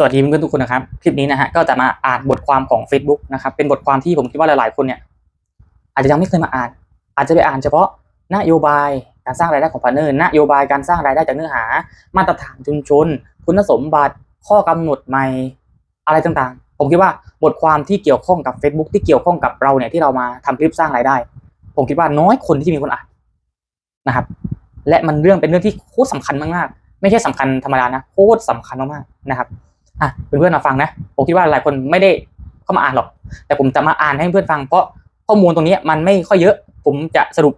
สวัสดีเพื่อนๆทุกคนนะครับ คลิปนี้นะฮะก็จะมาอ่านบทความของ Facebook นะครับ เป็นบทความที่ผมคิดว่าหลายๆคนเนี่ยอาจจะยังไม่เคยมาอ่าน อาจจะไปอ่านเฉพาะนโยบายการสร้างรายได้ของพาร์เนอร์นโยบายการสร้างรายได้จากเนื้อหา มาตรฐานชุมชน คุณสมบัติข้อกำหนดใหม่อะไรต่างๆ ผมคิดว่าบทความที่เกี่ยวข้องกับ Facebook ที่เกี่ยวข้องกับเราเนี่ยที่เรามาทำคลิปสร้างรายได้ ผมคิดว่าน้อยคนที่มีคนอ่านนะครับ และมันเรื่องเป็นเรื่องที่โคตรสำคัญมากๆ ไม่ใช่สำคัญธรรมดานะโคตรสำคัญมากๆนะครับ อะเพื่อนๆมาฟังนะผมคิดว่าหลายคนไม่ได้เข้ามาอ่านหรอก แต่ผมจะมาอ่านให้เพื่อนฟังเพราะข้อมูลตรงนี้มันไม่ค่อยเยอะ ผมจะสรุป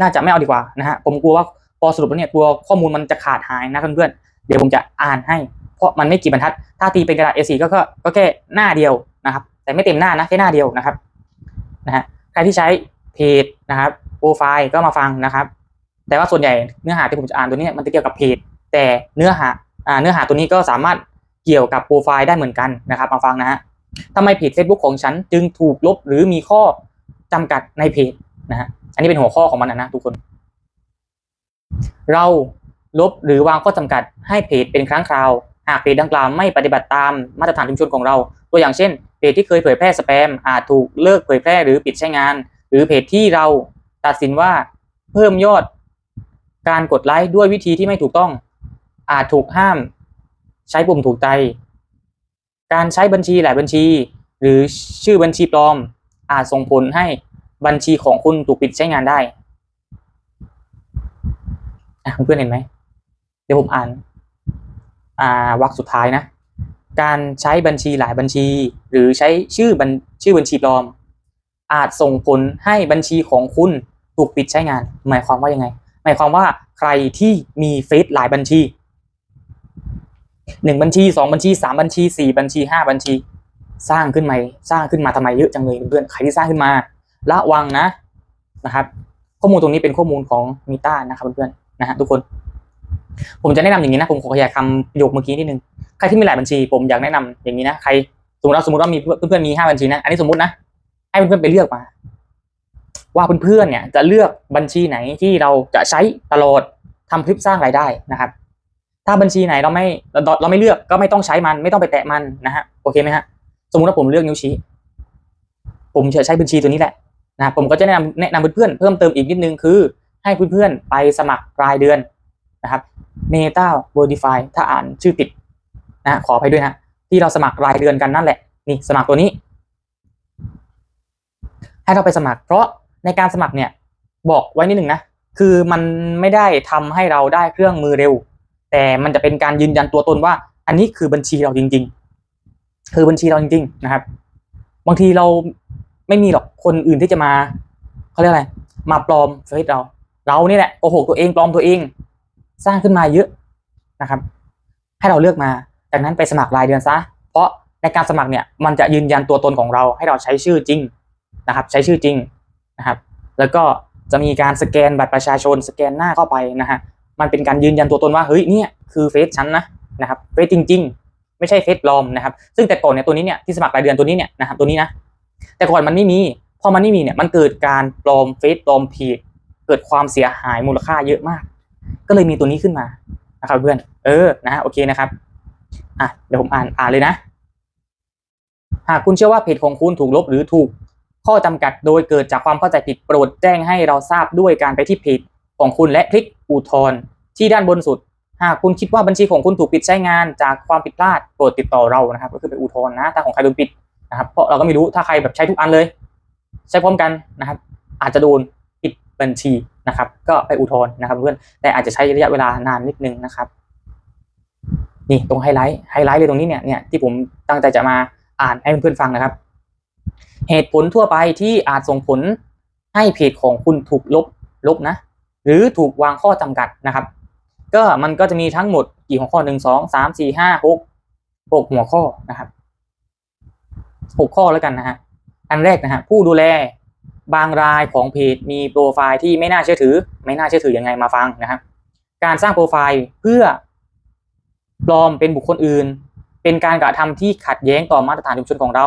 น่าจะไม่เอาดีกว่านะฮะผมกลัวว่าพอสรุปแล้วเนี่ยกลัวข้อมูลมันจะขาดหายนะเพื่อนๆเดี๋ยวผมจะอ่านให้ เพราะมันไม่กี่บรรทัด ถ้าตีเป็นกระดาษ A4 ก็ก็ก็แค่หน้าเดียวนะครับ แต่ไม่เต็มหน้านะแค่หน้าเดียวนะครับนะฮะใครที่ใช้เพจนะครับโปรไฟล์ก็มาฟังนะครับ แต่ว่าส่วนใหญ่เนื้อหาที่ผมจะอ่านตัวนี้มันจะเกี่ยวกับเพจแต่เนื้อหาอ่าเนื้อหาตัวนี้ก็สามารถ เกี่ยวกับโปรไฟล์ได้เหมือนกันนะครับมาฟังนะฮะทำไมเพจ Facebook ของฉันจึงถูกลบหรือมีข้อจำกัดในเพจนะฮะอันนี้เป็นหัวข้อของมันนะนะทุกคน เราลบหรือวางข้อจำกัดให้เพจเป็นครั้งคราว หากเพจดังกล่าวไม่ปฏิบัติตามมาตรฐานชุมชนของเรา ตัวอย่างเช่น เพจที่เคยเผยแพร่สแปมอาจถูกเลิกเผยแพร่หรือปิดใช้งาน หรือเพจที่เราตัดสินว่าเพิ่มยอดการกดไลค์ด้วยวิธีที่ไม่ถูกต้อง อาจถูกห้าม ใช้ปุ่มถูกใจ การใช้บัญชีหลายบัญชี หรือชื่อบัญชีปลอม อาจส่งผลให้บัญชีของคุณถูกปิดใช้งานได้เพื่อนเห็นไหม เดี๋ยวผมอ่านอ่าวรรคสุดท้ายนะ การใช้บัญชีหลายบัญชี หรือใช้ชื่อบัญชื่อบัญชีปลอม อาจส่งผลให้บัญชีของคุณถูกปิดใช้งาน หมายความว่ายังไง หมายความว่าใครที่มีเฟซหลายบัญชี หนึ่งบัญชีสองบัญชีสามบัญชีสี่บัญชีห้าบัญชี สร้างขึ้นมาสร้างขึ้นมาทำไมเยอะจังเลยเพื่อนใครที่สร้างขึ้นมาระวังนะนะครับ ข้อมูลตรงนี้เป็นข้อมูลของมิต้านะครับเพื่อนๆนะฮะทุกคน ผมจะแนะนำอย่างนี้นะผมขอขยายคำประโยคเมื่อกี้นิดนึงใครที่มีหลายบัญชี ผมอยากแนะนำอย่างนี้นะใครสมมติว่าสมมติว่ามีเพื่อนๆมีห้าบัญชีนะอันนี้สมมตินะให้เพื่อนๆไปเลือกมา ว่าเพื่อนๆเนี่ยจะเลือกบัญชีไหนที่เราจะใช้ตลอดทำคลิปสร้างรายได้นะครับ ถ้าบัญชีไหนเราไม่เราเราไม่เลือกก็ไม่ต้องใช้มันไม่ต้องไปแตะมันนะฮะโอเคไหมฮะสมมุติว่าผมเลือกนิ้วชี้ ผมจะใช้บัญชีตัวนี้แหละนะผมก็จะแนะนำแนะนำเพื่อนๆเพิ่มเติมอีกนิดนึงคือ ให้เพื่อนๆไปสมัครรายเดือนนะครับ Meta Verify ถ้าอ่านชื่อผิดนะขออภัยด้วยนะที่เราสมัครรายเดือนกันนั่นแหละนี่สมัครตัวนี้ ให้เราไปสมัคร เพราะในการสมัครเนี่ยบอกไว้นิดหนึ่งนะคือมันไม่ได้ทำให้เราได้เครื่องมือเร็ว แต่มันจะเป็นการยืนยันตัวตนว่า อันนี้คือบัญชีเราจริง ๆ คือบัญชีเราจริง ๆ นะครับ บางทีเราไม่มีหรอกคนอื่นที่จะมาเขาเรียกอะไร มาปลอมเฟซเรา เรานี่แหละโกหกตัวเองปลอมตัวเอง สร้างขึ้นมาเยอะนะครับ ให้เราเลือกมาจากนั้นไปสมัครรายเดือนซะ เพราะในการสมัครเนี่ยมันจะยืนยันตัวตนของเราให้เราใช้ชื่อจริงนะครับ ใช้ชื่อจริงนะครับ แล้วก็จะมีการสแกนบัตรประชาชนสแกนหน้าเข้าไปนะฮะ มันเป็นการยืนยันตัวตนว่าเฮ้ยเนี่ยคือเฟซฉันนะนะครับเฟซจริง ๆ ไม่ใช่เฟซปลอมนะครับ ซึ่งแต่ก่อนเนี่ยตัวนี้เนี่ยที่สมัครรายเดือนตัวนี้เนี่ยนะครับตัวนี้นะแต่ก่อนมันไม่มีพอมันไม่มีเนี่ยมันเกิดการปลอมเฟซปลอมเพจเกิดความเสียหายมูลค่าเยอะมาก ก็เลยมีตัวนี้ขึ้นมานะครับเพื่อนเออนะโอเคนะครับอะเดี๋ยวผมอ่านอ่านเลยนะ หากคุณเชื่อว่าเพจของคุณถูกลบหรือถูกข้อจำกัดโดยเกิดจากความเข้าใจผิดโปรดแจ้งให้เราทราบด้วยการไปที่เพจ ของคุณและคลิกอุทธรณ์ที่ด้านบนสุด หากคุณคิดว่าบัญชีของคุณถูกปิดใช้งานจากความผิดพลาดโปรดติดต่อเรานะครับ ก็คือไปอุทธรณ์นะถ้าของใครโดนปิดนะครับเพราะเราก็ไม่รู้ถ้าใครแบบใช้ทุกอันเลย ใช้พร้อมกันนะครับ อาจจะโดนปิดบัญชีนะครับ ก็ไปอุทธรณ์นะครับเพื่อนแต่อาจจะใช้ระยะเวลานานนิดนึงนะครับนี่ตรงไฮไลท์ไฮไลท์เลยตรงนี้เนี่ยเนี่ยที่ผมตั้งใจจะมาอ่านให้เพื่อนๆฟังนะครับ เหตุผลทั่วไปที่อาจส่งผลให้เพจของคุณถูกลบลบนะ หรือถูกวางข้อจำกัดนะครับ ก็มันก็จะมีทั้งหมดกี่หัวข้อหนึ่งสองสามสี่ห้าหกหกหัวข้อนะครับหกข้อแล้วกันนะฮะอันแรกนะฮะผู้ดูแลบางรายของเพจมีโปรไฟล์ที่ไม่น่าเชื่อถือ ไม่น่าเชื่อถือยังไงมาฟังนะครับการสร้างโปรไฟล์เพื่อปลอมเป็นบุคคลอื่น เป็นการกระทำที่ขัดแย้งต่อมาตรฐานชุมชนของเรา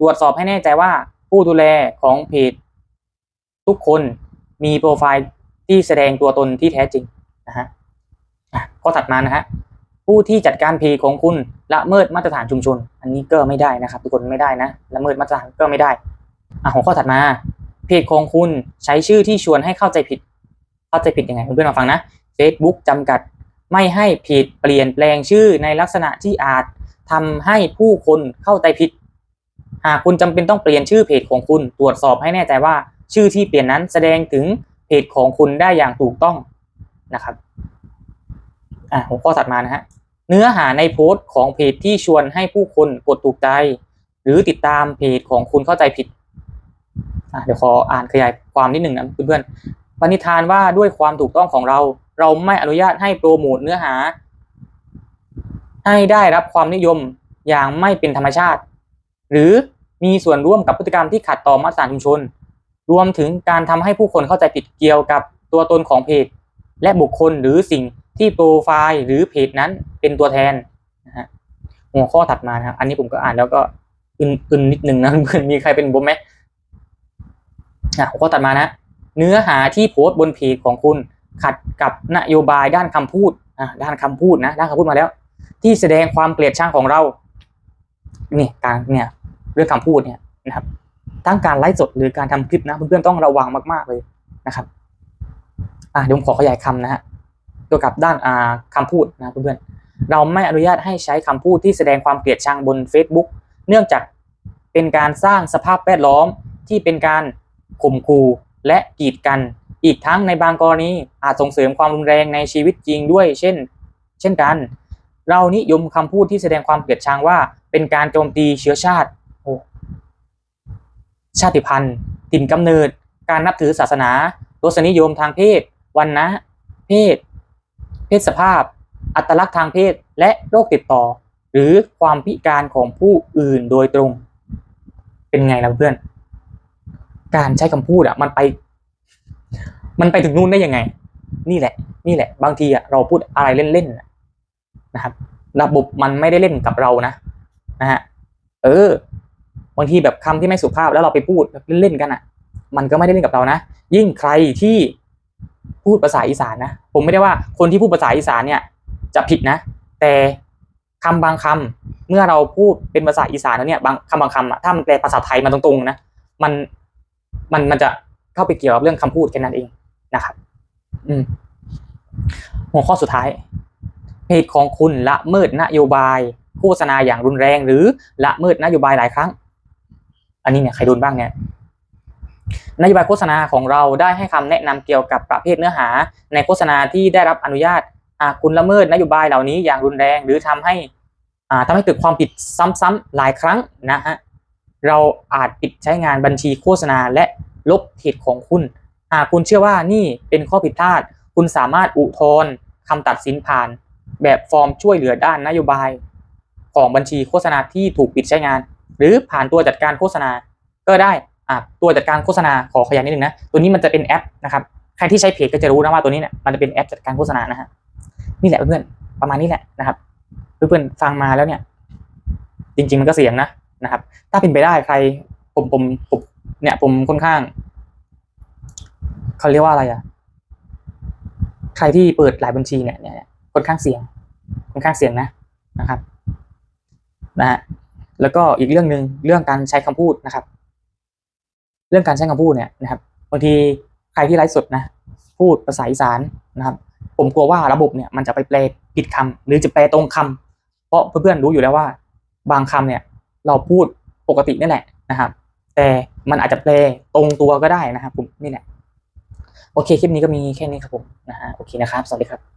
ตรวจสอบให้แน่ใจว่าผู้ดูแลของเพจทุกคนมีโปรไฟล์ ที่แสดงตัวตนที่แท้จริงนะฮะข้อถัดมานะฮะผู้ที่จัดการเพจของคุณละเมิดมาตรฐานชุมชน อันนี้ก็ไม่ได้นะครับ ทุกคนไม่ได้นะละเมิดมาตรฐานก็ไม่ได้อะหัวข้อถัดมาเพจของคุณใช้ชื่อที่ชวนให้เข้าใจผิด เข้าใจผิดยังไงเพื่อนๆมาฟังนะ Facebook จำกัดไม่ให้เพจเปลี่ยนแปลงชื่อในลักษณะที่อาจทำให้ผู้คนเข้าใจผิด หากคุณจำเป็นต้องเปลี่ยนชื่อเพจของคุณ ตรวจสอบให้แน่ใจว่า ชื่อที่เปลี่ยนนั้นแสดงถึง เพจของคุณได้อย่างถูกต้องนะครับอะหัวข้อถัดมานะฮะเนื้อหาในโพสต์ของเพจที่ชวนให้ผู้คนกดถูกใจ หรือติดตามเพจของคุณเข้าใจผิดอะเดี๋ยวขออ่านขยายความนิดหนึ่งนะเพื่อนๆปณิธานว่าด้วยความถูกต้องของเรา เราไม่อนุญาตให้โปรโมทเนื้อหา ให้ได้รับความนิยมอย่างไม่เป็นธรรมชาติ หรือมีส่วนร่วมกับพฤติกรรมที่ขัดต่อมาตรฐานชุมชน รวมถึงการทำให้ผู้คนเข้าใจผิดเกี่ยวกับตัวตนของเพจ และบุคคลหรือสิ่งที่โปรไฟล์หรือเพจนั้นเป็นตัวแทนนะฮะหัวข้อถัดมานะครับ อันนี้ผมก็อ่านแล้วก็อึนๆนิดนึงนะเพื่อนมีใครเป็นผมไหมอะหัวข้อถัดมานะ เนื้อหาที่โพสต์บนเพจของคุณขัดกับนโยบายด้านคำพูดอะด้านคำพูดนะด้านคำพูดมาแล้ว ที่แสดงความเกลียดชังของเรา นี่การเนี่ยเรื่องคำพูดเนี่ยนะครับ ทั้งการไลฟ์สดหรือการทำคลิปนะเพื่อนๆต้องระวังมากๆเลยนะครับอ่าเดี๋ยวผมขอขยายคำนะฮะเกี่ยวกับด้านอ่าคำพูดนะเพื่อนๆเราไม่อนุญาตให้ใช้คำพูดที่แสดงความเกลียดชังบน Facebook เนื่องจากเป็นการสร้างสภาพแวดล้อมที่เป็นการข่มขู่และกีดกัน อีกทั้งในบางกรณีอาจส่งเสริมความรุนแรงในชีวิตจริงด้วย เช่น เช่นกัน เรานิยมคำพูดที่แสดงความเกลียดชังว่า เป็นการโจมตีเชื้อชาติ ชาติพันธุ์ ถิ่นกำเนิด การนับถือศาสนารสนิยมทางเพศ วันนะ เพศ เพศสภาพ อัตลักษณ์ทางเพศ และโรคติดต่อ หรือความพิการของผู้อื่นโดยตรง เป็นไงล่ะเพื่อน การใช้คำพูดอะมันไป มันไปถึงนู่นได้ยังไง นี่แหละ นี่แหละ บางทีอะเราพูดอะไรเล่นๆนะครับ ระบบมันไม่ได้เล่นกับเรานะนะฮะ เออ บางทีแบบคำที่ไม่สุภาพแล้วเราไปพูดแบบเล่นๆกันอะ มันก็ไม่ได้เล่นกับเรานะ ยิ่งใครที่พูดภาษาอีสานนะ ผมไม่ได้ว่าคนที่พูดภาษาอีสานเนี่ย จะผิดนะ แต่คำบางคำเมื่อเราพูดเป็นภาษาอีสานแล้วเนี่ยบางคำบางคำอะถ้ามันแปลภาษาไทยมาตรงๆนะมันมันมันจะเข้าไปเกี่ยวกับเรื่องคำพูดแค่นั้นเองนะครับ อืม หัวข้อสุดท้ายเพจของคุณละเมิดนโยบายโฆษณาอย่างรุนแรง หรือละเมิดนโยบายหลายครั้ง อันนี้เนี่ยใครโดนบ้างเนี่ยนโยบายโฆษณาของเราได้ให้คำแนะนำเกี่ยวกับประเภทเนื้อหา ในโฆษณาที่ได้รับอนุญาตหากคุณละเมิดนโยบายเหล่านี้อย่างรุนแรง หรือทำให้อ่าทำให้เกิดความผิดซ้ำๆหลายครั้งนะฮะเราอาจปิดใช้งานบัญชีโฆษณาและลบเพจของคุณหากคุณเชื่อว่านี่เป็นข้อผิดพลาด คุณสามารถอุทธรณ์คำตัดสินผ่าน แบบฟอร์มช่วยเหลือด้านนโยบาย ของบัญชีโฆษณาที่ถูกปิดใช้งาน หรือผ่านตัวจัดการโฆษณา ก็ได้อะตัวจัดการโฆษณาขอขยายนิดนึงนะ ตัวนี้มันจะเป็นแอปนะครับ ใครที่ใช้เพจก็จะรู้นะว่าตัวนี้เนี่ยมันจะเป็นแอปจัดการโฆษณานะฮะ นี่แหละเพื่อนๆประมาณนี้แหละนะครับ เพื่อนๆฟังมาแล้วเนี่ย จริง ๆ มันก็เสี่ยงนะนะครับ ถ้าเป็นไปได้ใครผมผมผมเนี่ยผมค่อนข้างเขาเรียกว่าอะไรอะใครที่เปิดหลายบัญชีเนี่ยเนี่ยค่อนข้างเสี่ยงค่อนข้างเสี่ยงนะนะครับ นะฮะ แล้วก็อีกเรื่องหนึ่งเรื่องการใช้คำพูดนะครับ เรื่องการใช้คำพูดเนี่ยนะครับบางทีใครที่ไลฟ์สดนะพูดภาษาอีสานนะครับ ผมกลัวว่าระบบเนี่ยมันจะไปแปลผิดคำหรือจะแปลตรงคำเพราะเพื่อนๆรู้อยู่แล้วว่า บางคำเนี่ยเราพูดปกตินี่แหละนะครับ แต่มันอาจจะแปลตรงตัวก็ได้นะครับผมนี่แหละโอเคคลิปนี้ก็มีแค่นี้ครับผมนะฮะโอเคนะครับ สวัสดีครับ